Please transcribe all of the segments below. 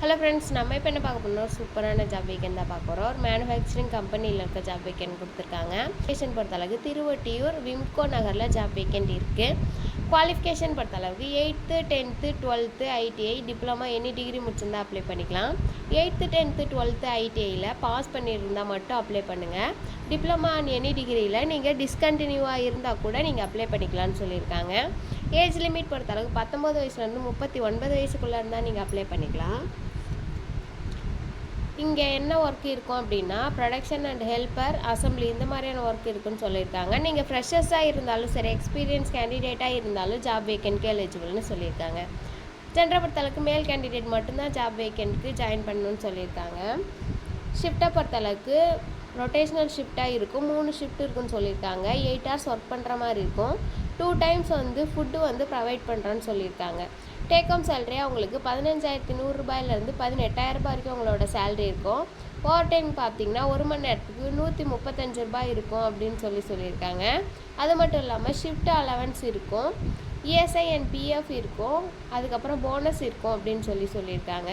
Hello friends நம்ம இப்போ என்ன பார்க்க போறோம் சூப்பரான ஜாப் வேக்கன் தான் பார்க்க போகிறோம் ஒரு மேனுஃபேக்சரிங் கம்பெனியில் இருக்க ஜாப் வேக்கன் கொடுத்துருக்காங்க. லொகேஷன் பொறுத்தளவுக்கு திருவொட்டியூர் விம்கோ நகரில் ஜாப் வேக்கன்ட் இருக்குது குவாலிஃபிகேஷன் பொறுத்தளவுக்கு eighth tenth twelfth ITI diploma any degree முடிச்சிருந்தா அப்ளை பண்ணிக்கலாம். எயித்து டென்த்து டுவெல்த்து ஐடிஐயில் பாஸ் பண்ணியிருந்தால் மட்டும் அப்ளை பண்ணுங்கள் டிப்ளமா அண்ட் எனி டிகிரியில் நீங்கள் டிஸ்கண்டினியூவாக இருந்தால் கூட நீங்கள் அப்ளை பண்ணிக்கலாம்னு சொல்லியிருக்காங்க. ஏஜ் லிமிட் பொறுத்த அளவுக்கு பத்தொம்பது வயசுலேருந்து முப்பத்தி ஒன்பது வயசுக்குள்ளே இருந்தால் நீங்கள் அப்ளை பண்ணிக்கலாம். இங்கே என்ன ஒர்க் இருக்கும் அப்படின்னா ப்ரொடக்ஷன் அண்ட் ஹெல்ப்பர் அசம்பிளி இந்த மாதிரியான ஒர்க் இருக்குன்னு சொல்லியிருக்காங்க. நீங்கள் ஃப்ரெஷர்ஸாக இருந்தாலும் சரி எக்ஸ்பீரியன்ஸ் கேண்டிடேட்டாக இருந்தாலும் ஜாப் வேக்கன்ட்க்கு எலிஜிபிள்னு சொல்லியிருக்காங்க. ஜென்டரை பொறுத்தளவுக்கு மேல் கேண்டிடேட் மட்டும்தான் ஜாப் வேக்கன்ட்க்கு ஜாயின் பண்ணணும்னு சொல்லியிருக்காங்க. ஷிஃப்ட்டை பொறுத்தளவுக்கு ரொட்டேஷ்னல் ஷிஃப்ட்டாக இருக்கும். மூணு ஷிஃப்ட் இருக்குன்னு சொல்லியிருக்காங்க. எயிட் ஹவர்ஸ் ஒர்க் பண்ணுற மாதிரி இருக்கும். டூ டைம்ஸ் வந்து ஃபுட்டு வந்து ப்ரொவைட் பண்ணுறேன்னு சொல்லியிருக்காங்க. டேக் ஹோம் சேலரி அவங்களுக்கு பதினஞ்சாயிரத்தி நூறுரூபாயிலேருந்து பதினெட்டாயிரரூபா ரூபாய் வரைக்கும் அவங்களோட சேலரி இருக்கும். ஓவர் டைம் பார்த்தீங்கன்னா ஒரு மணி நேரத்துக்கு நூற்றி முப்பத்தஞ்சு ரூபாய் இருக்கும் அப்படின்னு சொல்லி சொல்லியிருக்காங்க. அது மட்டும் இல்லாமல் ஷிஃப்ட் அலவன்ஸ் இருக்கும். இஎஸ்ஐ அண்ட் பிஎஃப் இருக்கும். அதுக்கப்புறம் போனஸ் இருக்கும் அப்படின்னு சொல்லி சொல்லியிருக்காங்க.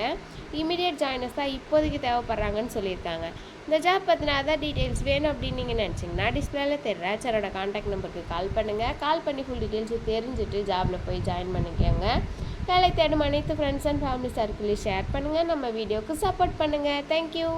இமீடியட் ஜாயினர்ஸ் தான் இப்போதைக்கு தேவைப்படுறாங்கன்னு சொல்லியிருக்காங்க. இந்த ஜாப் பற்றின அதர் டீட்டெயில்ஸ் வேணும் அப்படின்னு நீங்கள் நினச்சிங்கன்னா டிஸ்பிளேல தெரிற சாரோட காண்டாக்ட் நம்பருக்கு கால் பண்ணுங்கள் கால் பண்ணி ஃபுல் டீட்டெயில்ஸ் தெரிஞ்சுட்டு ஜாபில் போய் ஜாயின் பண்ணிக்கோங்க. வேலை தேடும் அனைத்து ஃப்ரெண்ட்ஸ் அண்ட் ஃபேமிலி சர்க்கிளையும் ஷேர் பண்ணுங்கள் நம்ம வீடியோவுக்கு சப்போர்ட் பண்ணுங்கள் தேங்க்யூ